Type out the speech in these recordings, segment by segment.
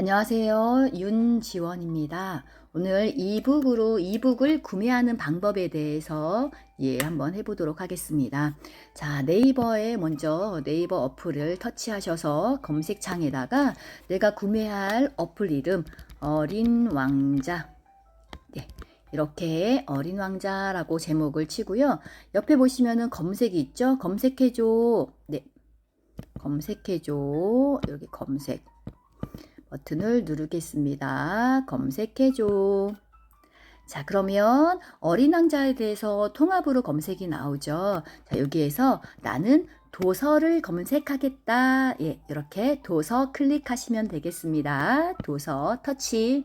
안녕하세요. 윤지원입니다. 오늘 이북으로 이북을 구매하는 방법에 대해서 예, 한번 해보도록 하겠습니다. 자, 네이버에 먼저 네이버 어플을 터치하셔서 검색창에다가 내가 구매할 어플 이름 어린 왕자. 네, 이렇게 어린 왕자라고 제목을 치고요. 옆에 보시면은 검색이 있죠? 검색해줘. 네, 검색해줘. 여기 검색. 버튼을 누르겠습니다. 검색해줘. 자, 그러면 어린 왕자에 대해서 통합으로 검색이 나오죠. 자, 여기에서 나는 도서를 검색하겠다. 예, 이렇게 도서 클릭하시면 되겠습니다. 도서 터치.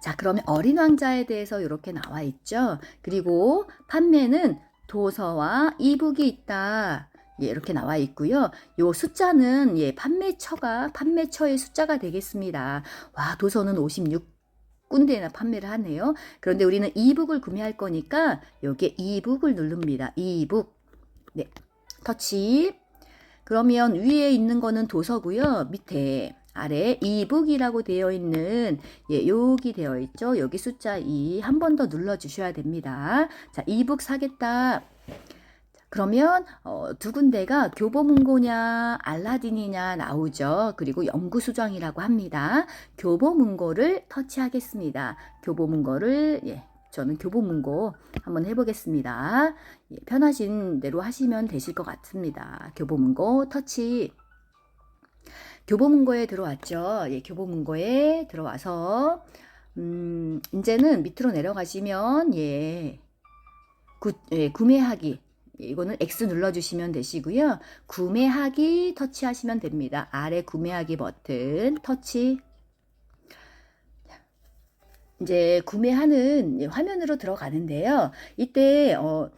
자, 그러면 어린 왕자에 대해서 이렇게 나와 있죠. 그리고 판매는 도서와 이북이 있다. 예, 이렇게 나와 있고요. 요 숫자는 예, 판매처가 판매처의 숫자가 되겠습니다. 와, 도서는 56 군데나 판매를 하네요. 그런데 우리는 이북을 구매할 거니까 여기에 이북을 누릅니다. 이북. 네. 터치. 그러면 위에 있는 거는 도서고요. 밑에 아래 이북이라고 되어 있는 예, 여기 되어 있죠. 여기 숫자 2 한 번 더 눌러 주셔야 됩니다. 자, 이북 사겠다. 그러면 어, 두 군데가 교보문고냐 알라딘이냐 나오죠. 그리고 연구수정이라고 합니다. 교보문고를 터치하겠습니다. 교보문고를 예, 저는 교보문고 한번 해보겠습니다. 예, 편하신 대로 하시면 되실 것 같습니다. 교보문고 터치. 교보문고에 들어왔죠. 예, 교보문고에 들어와서 음, 이제는 밑으로 내려가시면 예, 구, 예 구매하기 이거는 X 눌러주시면 되시고요. 구매하기 터치하시면 됩니다. 아래 구매하기 버튼 터치. 이제 구매하는 화면으로 들어가는데요. 이때 어,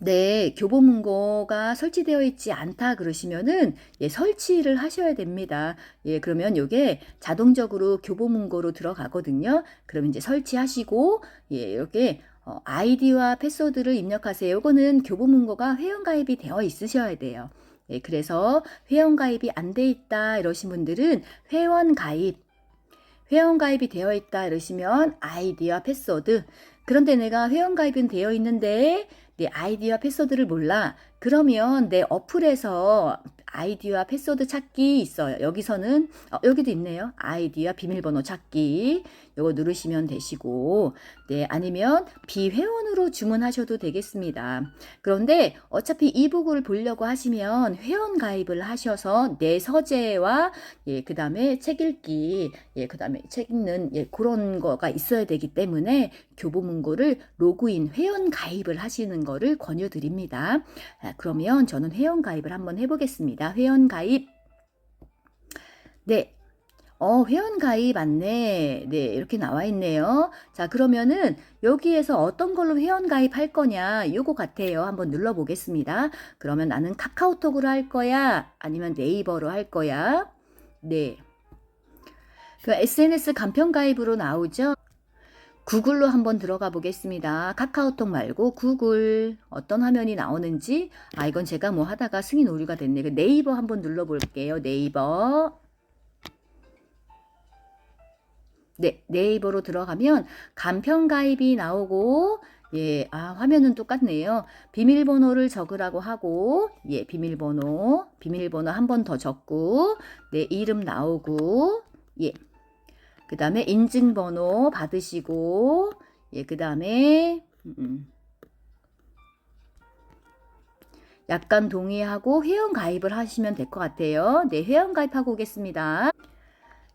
네, 교보문고가 설치되어 있지 않다 그러시면은 예, 설치를 하셔야 됩니다. 예, 그러면 이게 자동적으로 교보문고로 들어가거든요. 그러면 이제 설치하시고 예, 이렇게 어, 아이디와 패스워드를 입력하세요. 이거는 교보문고가 회원가입이 되어 있으셔야 돼요. 예, 그래서 회원가입이 안 돼 있다 이러신 분들은 회원가입 회원가입이 되어 있다 이러시면 아이디와 패스워드 그런데 내가 회원가입은 되어 있는데 내 아이디와 패스워드를 몰라 그러면 내 어플에서 아이디와 패스워드 찾기 있어요. 여기서는 어, 여기도 있네요. 아이디와 비밀번호 찾기 요거 누르시면 되시고 네 아니면 비회원으로 주문하셔도 되겠습니다. 그런데 어차피 이북을 보려고 하시면 회원 가입을 하셔서 내 서재와 예 그 다음에 책 읽기 예 그 다음에 책 읽는 예 그런 거가 있어야 되기 때문에 교보문고를 로그인 회원 가입을 하시는 거를 권유드립니다. 아, 그러면 저는 회원 가입을 한번 해보겠습니다. 회원 가입. 네. 어, 회원 가입 안내. 네, 이렇게 나와 있네요. 자, 그러면은 여기에서 어떤 걸로 회원 가입 할 거냐, 요거 같아요. 한번 눌러 보겠습니다. 그러면 나는 카카오톡으로 할 거야? 아니면 네이버로 할 거야? 네. 그 SNS 간편 가입으로 나오죠? 구글로 한번 들어가 보겠습니다. 카카오톡 말고 구글 어떤 화면이 나오는지 아 이건 제가 뭐 하다가 승인 오류가 됐네. 그 네이버 한번 눌러 볼게요. 네이버 네, 네이버로 들어가면 간편 가입이 나오고 예, 아, 화면은 똑같네요. 비밀번호를 적으라고 하고, 예, 비밀번호, 비밀번호 한 번 더 적고, 네, 이름 나오고, 예, 그 다음에 인증번호 받으시고, 예, 그 다음에, 음, 약간 동의하고 회원 가입을 하시면 될 것 같아요. 네, 회원 가입하고 오겠습니다.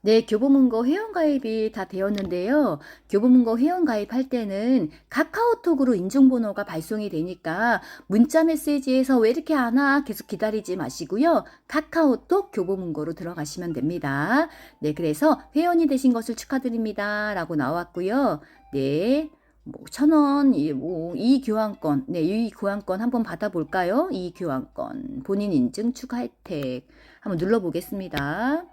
네, 교보문고 회원가입이 다 되었는데요. 교보문고 회원가입할 때는 카카오톡으로 인증번호가 발송이 되니까 문자 메시지에서 왜 이렇게 안 와? 계속 기다리지 마시고요. 카카오톡 교보문고로 들어가시면 됩니다. 네, 그래서 회원이 되신 것을 축하드립니다. 라고 나왔고요. 네. 뭐, 천 원, 이, 뭐, 이 교환권, 네, 이 교환권 한번 받아볼까요? 이 교환권, 본인 인증 추가 혜택. 한번 눌러보겠습니다.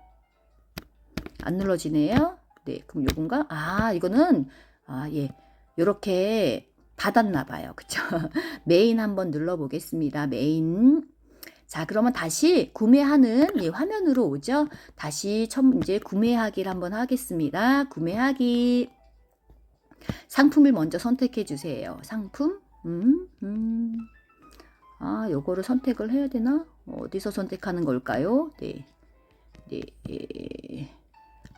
안 눌러지네요. 네, 그럼 요건가? 아, 이거는, 아, 예. 요렇게 받았나 봐요. 그쵸? 메인 한번 눌러 보겠습니다. 메인. 자, 그러면 다시 구매하는 예, 화면으로 오죠. 다시 처음 이제 구매하기를 한번 하겠습니다. 구매하기. 상품을 먼저 선택해 주세요. 상품. 음, 음. 아, 요거를 선택을 해야 되나? 어디서 선택하는 걸까요? 네. 네.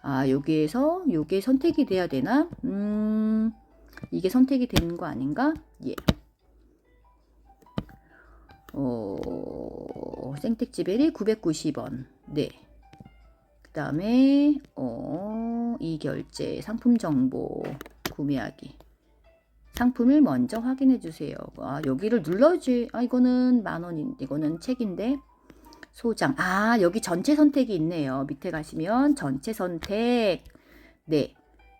예. 아, 여기에서 요게 선택이 돼야 되나? 음. 이게 선택이 되는 거 아닌가? 예. 어, 생택지벨이 990원. 네. 그 다음에, 어, 이 결제, 상품 정보, 구매하기. 상품을 먼저 확인해 주세요. 아, 여기를 눌러지. 아, 이거는 만 원인, 이거는 책인데. 소장. 아, 여기 전체 선택이 있네요. 밑에 가시면 전체 선택. 네.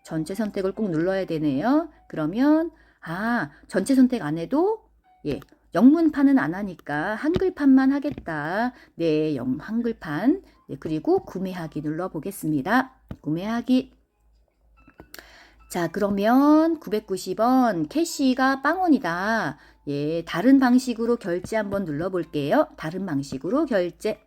전체 선택을 꼭 눌러야 되네요. 그러면, 아, 전체 선택 안 해도, 예, 영문판은 안 하니까 한글판만 하겠다. 네, 영, 한글판. 네, 그리고 구매하기 눌러 보겠습니다. 구매하기. 자, 그러면 990원 캐시가 빵원이다. 예, 다른 방식으로 결제 한번 눌러 볼게요. 다른 방식으로 결제.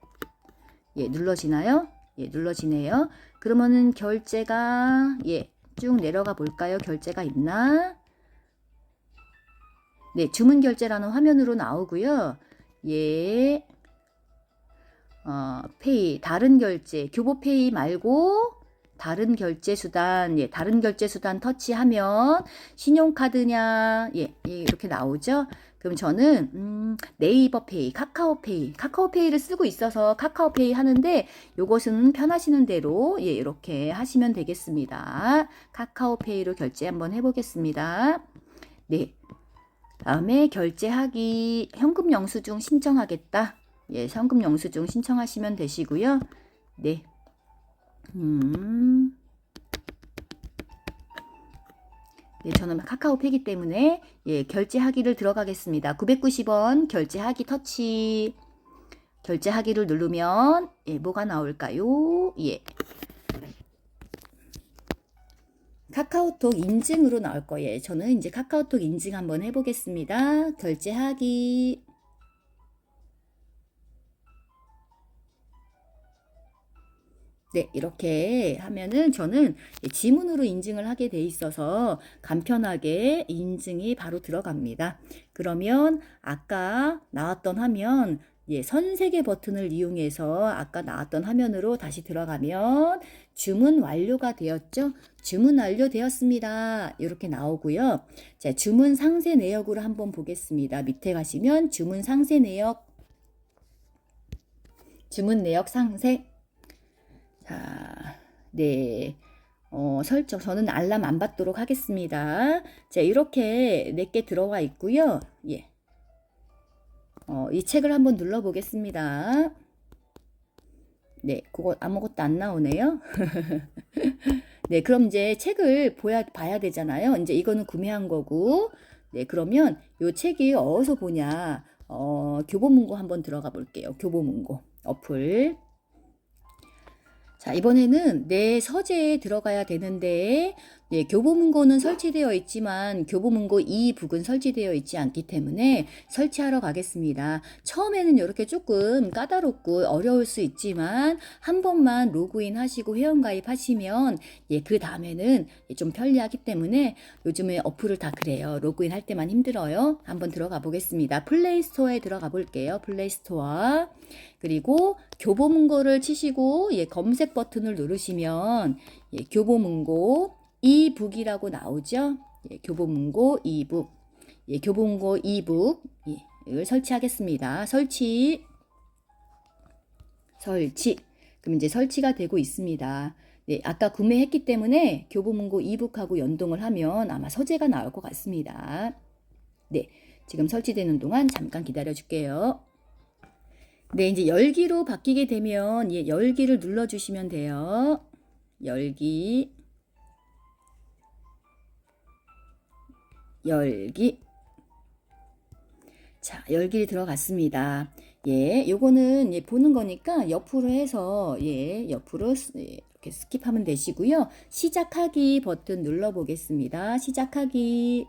예, 눌러지나요? 예, 눌러지네요. 그러면은 결제가, 예, 쭉 내려가 볼까요? 결제가 있나? 네, 주문 결제라는 화면으로 나오고요. 예. 어, 페이, 다른 결제, 교보 페이 말고 다른 결제 수단, 예, 다른 결제 수단 터치하면 신용카드냐, 예, 예, 이렇게 나오죠. 그럼 저는 음, 네이버 페이, 카카오 페이, 카카오 페이를 쓰고 있어서 카카오 페이 하는데 요것은 편하시는 대로 예, 이렇게 하시면 되겠습니다. 카카오 페이로 결제 한번 해보겠습니다. 네. 다음에 결제하기 현금 영수증 신청하겠다. 예, 현금 영수증 신청하시면 되시고요. 네. 음. 네, 저는 카카오페이기 때문에 예, 결제하기를 들어가겠습니다. 990원 결제하기 터치. 결제하기를 누르면 예, 뭐가 나올까요? 예. 카카오톡 인증으로 나올 거예요. 저는 이제 카카오톡 인증 한번 해보겠습니다. 결제하기. 네, 이렇게 하면은 저는 지문으로 인증을 하게 돼 있어서 간편하게 인증이 바로 들어갑니다. 그러면 아까 나왔던 화면 예, 선세개 버튼을 이용해서 아까 나왔던 화면으로 다시 들어가면 주문 완료가 되었죠? 주문 완료되었습니다. 이렇게 나오고요. 자, 주문 상세 내역으로 한번 보겠습니다. 밑에 가시면 주문 상세 내역 주문 내역 상세 자, 네. 어, 설정 저는 알람 안 받도록 하겠습니다. 자, 이렇게 내게 들어가 있고요. 예. 어, 이 책을 한번 눌러 보겠습니다. 네, 그거 아무것도 안 나오네요. 네, 그럼 이제 책을 보야, 봐야 되잖아요. 이제 이거는 구매한 거고. 네, 그러면 요 책이 어디서 보냐. 어, 교보문고 한번 들어가 볼게요. 교보문고 어플. 자, 이번에는 내 서재에 들어가야 되는데, 네, 교보문고는 설치되어 있지만 교보문고 이북은 설치되어 있지 않기 때문에 설치하러 가겠습니다. 처음에는 이렇게 조금 까다롭고 어려울 수 있지만 한 번만 로그인 하시고 회원 가입 하시면 예, 그 다음에는 좀 편리하기 때문에 요즘에 어플을 다 그래요. 로그인 할 때만 힘들어요. 한번 들어가 보겠습니다. 플레이 스토어에 들어가 볼게요. 플레이 스토어. 그리고 교보문고를 치시고 예, 검색 버튼을 누르시면 예, 교보문고 이북이라고 나오죠. 예, 교보문고 이북. 예, 교보문고 이북. 예, 이걸 설치하겠습니다. 설치. 설치. 그럼 이제 설치가 되고 있습니다. 네, 아까 구매했기 때문에 교보문고 이북하고 연동을 하면 아마 서재가 나올 것 같습니다. 네, 지금 설치되는 동안 잠깐 기다려 줄게요. 네, 이제 열기로 바뀌게 되면 예, 열기를 눌러 주시면 돼요. 열기. 열기. 자, 열기 들어갔습니다. 예, 요거는 예, 보는 거니까 옆으로 해서 예, 옆으로 예, 이렇게 스킵하면 되시고요. 시작하기 버튼 눌러 보겠습니다. 시작하기.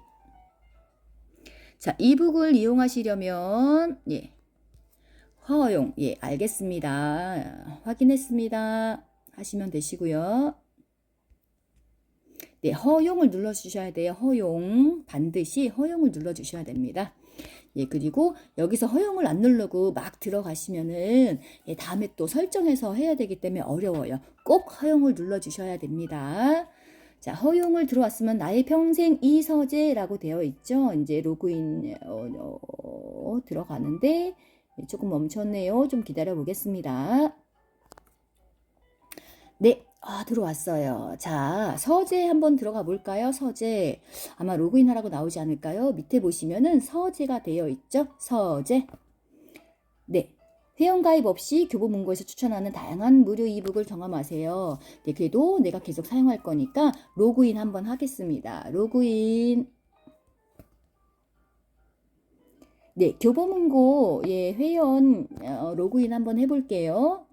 자, 이북을 이용하시려면 예. 허용. 예, 알겠습니다. 확인했습니다. 하시면 되시고요. 네, 허용을 눌러주셔야 돼요. 허용. 반드시 허용을 눌러주셔야 됩니다. 예, 그리고 여기서 허용을 안 누르고 막 들어가시면은 예, 다음에 또 설정해서 해야 되기 때문에 어려워요. 꼭 허용을 눌러주셔야 됩니다. 자, 허용을 들어왔으면 나의 평생 이서재라고 되어 있죠. 이제 로그인 어, 어, 들어가는데 예, 조금 멈췄네요. 좀 기다려 보겠습니다. 네, 아, 들어왔어요. 자, 서재 한번 들어가 볼까요? 서재. 아마 로그인 하라고 나오지 않을까요? 밑에 보시면은 서재가 되어 있죠? 서재. 네. 회원가입 없이 교보문고에서 추천하는 다양한 무료 이북을 경험하세요. 네, 그래도 내가 계속 사용할 거니까 로그인 한번 하겠습니다. 로그인. 네, 교보문고 예, 회원 어, 로그인 한번 해볼게요.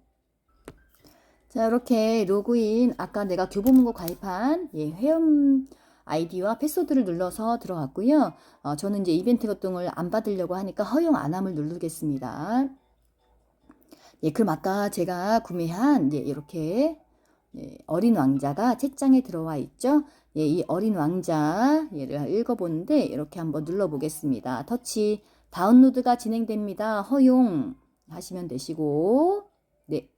자, 이렇게 로그인 아까 내가 교보문고 가입한 예, 회원 아이디와 패스워드를 눌러서 들어갔고요. 어, 저는 이제 이벤트 활동을 안 받으려고 하니까 허용 안함을 누르겠습니다. 예, 그럼 아까 제가 구매한 예, 이렇게 예, 어린 왕자가 책장에 들어와 있죠. 예, 이 어린 왕자 얘를 읽어보는데 이렇게 한번 눌러보겠습니다. 터치 다운로드가 진행됩니다. 허용 하시면 되시고 네.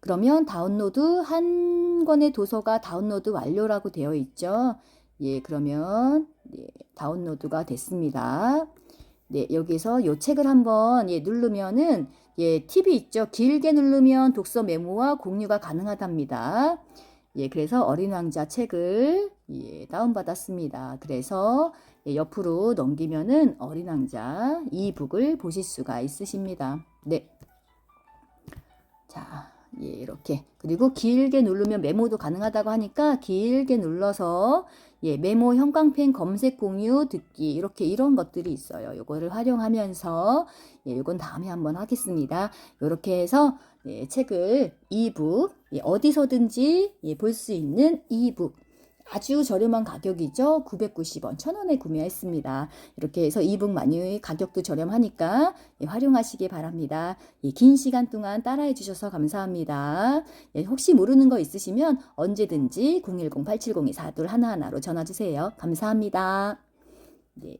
그러면 다운로드 한 권의 도서가 다운로드 완료라고 되어 있죠. 예, 그러면 예, 다운로드가 됐습니다. 네, 여기서 요 책을 한번 예, 누르면은 예, 팁이 있죠. 길게 누르면 독서 메모와 공유가 가능하답니다. 예, 그래서 어린 왕자 책을 예, 다운받았습니다. 그래서 예, 옆으로 넘기면은 어린 왕자 이북을 보실 수가 있으십니다. 네. 자, 예, 이렇게. 그리고 길게 누르면 메모도 가능하다고 하니까 길게 눌러서 예, 메모 형광펜 검색 공유 듣기 이렇게 이런 것들이 있어요. 요거를 활용하면서 예, 요건 다음에 한번 하겠습니다. 요렇게 해서 예, 책을 이북 예, 어디서든지 예, 볼 수 있는 이북 아주 저렴한 가격이죠. 990원, 1000원에 구매했습니다. 이렇게 해서 이북 많이 가격도 저렴하니까 예, 활용하시기 바랍니다. 예, 긴 시간 동안 따라해 주셔서 감사합니다. 예, 혹시 모르는 거 있으시면 언제든지 010-8702-4211로 전화 주세요. 감사합니다. 네.